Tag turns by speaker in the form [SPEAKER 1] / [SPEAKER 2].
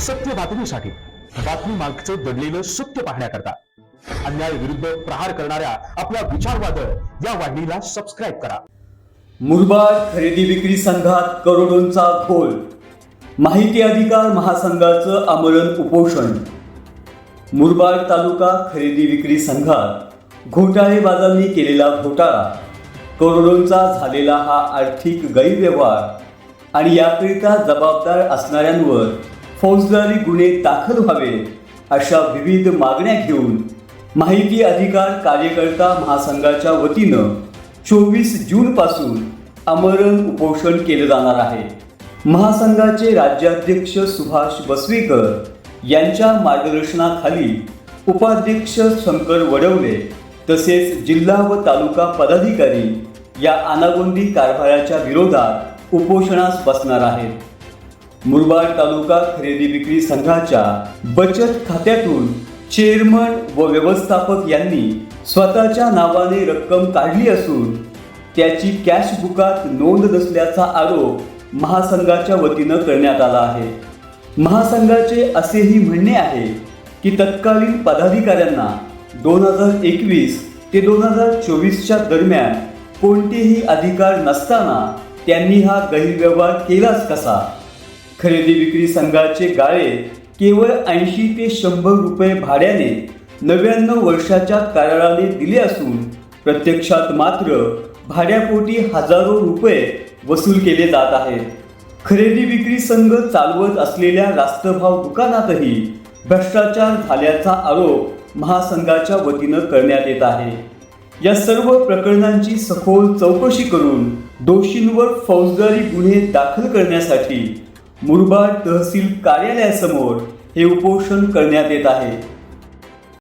[SPEAKER 1] सत्य बातमीसाठी बातमी मागचं दडलेलं सत्य पाहण्याकरता अन्याय विरुद्ध प्रहार करणाऱ्या आपल्या विचारवादळ या वाहिनीला सबस्क्राईब करा.
[SPEAKER 2] मुरबाड खरेदी विक्री संघात करोडोंचा घोल माहिती अधिकार महासंघाचं आमरण उपोषण. मुरबाड तालुका खरेदी विक्री संघात घोटाळेबाजांनी केलेला घोटाळा. करोडोंचा झालेला हा आर्थिक गैरव्यवहार आणि याकरिता जबाबदार असणाऱ्यांवर फौजदारी गुन्हे दाखल व्हावे अशा विविध मागण्या घेऊन माहिती अधिकार कार्यकर्ता महासंघाच्या वतीनं चोवीस जून पासून आमरण उपोषण केलं जाणार आहे. महासंघाचे राज्याध्यक्ष सुभाष बसवेकर यांच्या मार्गदर्शनाखाली उपाध्यक्ष शंकर वडवले तसेच जिल्हा व तालुका पदाधिकारी या अनागोंदी कारभाराच्या विरोधात उपोषणास बसणार आहेत. मुरबाड तालुका खरेदी विक्री संघाच्या बचत खात्यातून चेअरमन व व्यवस्थापक यांनी स्वतःच्या नावाने रक्कम काढली असून त्याची कॅश बुकात नोंद नसल्याचा आरोप महासंघाच्या वतीनं करण्यात आला आहे. महासंघाचे असेही म्हणणे आहे की तत्कालीन पदाधिकाऱ्यांना दोन हजार एकवीस ते दोन हजार चोवीसच्या दरम्यान कोणतेही अधिकार नसताना त्यांनी हा गैरव्यवहार केलाच कसा? खरेदी विक्री संघाचे गाळे केवळ ऐंशी ते शंभर रुपये भाड्याने नव्याण्णव वर्षाच्या कराराने दिले असून प्रत्यक्षात मात्र भाड्यापोटी हजारो रुपये वसूल केले जात आहेत. खरेदी विक्री संघ चालवत असलेल्या रास्तभाव दुकानातही भ्रष्टाचार झाल्याचा आरोप महासंघाच्या वतीनं करण्यात येत आहे. या सर्व प्रकरणांची सखोल चौकशी करून दोषींवर फौजदारी गुन्हे दाखल करण्यासाठी मुरबाड तहसील कार्यालयासमोर हे उपोषण करण्यात येत आहे.